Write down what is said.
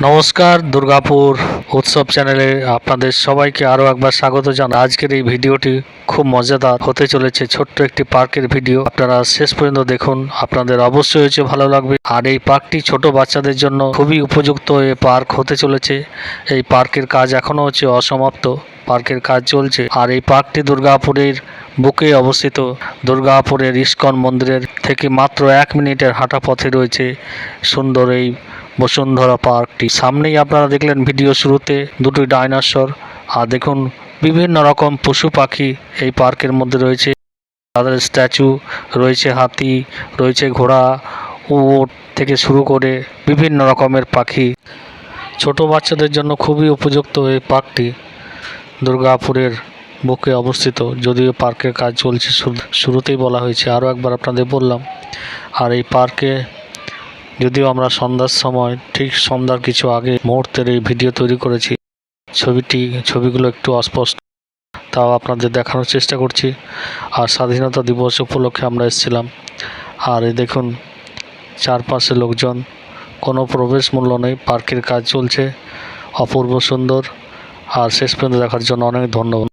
নমস্কার, দুর্গাপুর উৎসব চ্যানেলে আপনাদের সবাইকে আরও একবার স্বাগত জানাই। আজকের এই ভিডিওটি খুব মজাদার হতে চলেছে। ছোট্ট একটি পার্কের ভিডিও। আপনারা শেষ পর্যন্ত দেখুন। আপনাদের অবশ্যই হচ্ছে ভালো লাগবে। আর এই পার্কটি ছোট বাচ্চাদের জন্য খুবই উপযুক্ত এ পার্ক হতে চলেছে। এই পার্কের কাজ এখনও হচ্ছে অসমাপ্ত। পার্কের কাজ চলছে। আর এই পার্কটি দুর্গাপুরের বুকে অবস্থিত। দুর্গাপুরের ইস্কন মন্দিরের থেকে মাত্র এক মিনিটের হাঁটা পথে রয়েছে সুন্দর এই বসুন্ধরা পার্কটি। সামনেই আপনারা দেখলেন ভিডিও শুরুতে দুটি ডাইনোসর। আর দেখুন, বিভিন্ন রকম পশু পাখি এই পার্কের মধ্যে রয়েছে। তাদের স্ট্যাচু রয়েছে, হাতি রয়েছে, ঘোড়া, উট থেকে শুরু করে বিভিন্ন রকমের পাখি। ছোট বাচ্চাদের জন্য খুবই উপযুক্ত এই পার্কটি দুর্গাপুরের বুকে অবস্থিত। যদিও পার্কের কাজ চলছে শুরু- শুরুতেই বলা হয়েছে, আরও একবার আপনাদের বললাম। আর এই পার্কে যদিও আমরা সন্ধ্যার সময়, ঠিক সন্ধ্যার কিছু আগে মুহূর্তের এই ভিডিও তৈরি করেছি। ছবিটি, ছবিগুলো একটু অস্পষ্ট, তাও আপনাদের দেখানোর চেষ্টা করছি। আর স্বাধীনতা দিবস উপলক্ষে আমরা এসেছিলাম। আর এই দেখুন, চারপাশে লোকজন, কোনো প্রবেশ মূল্য নেই, পার্কের কাজ চলছে। অপূর্ব সুন্দর। আর শেষ পর্যন্ত দেখার জন্য অনেক ধন্যবাদ।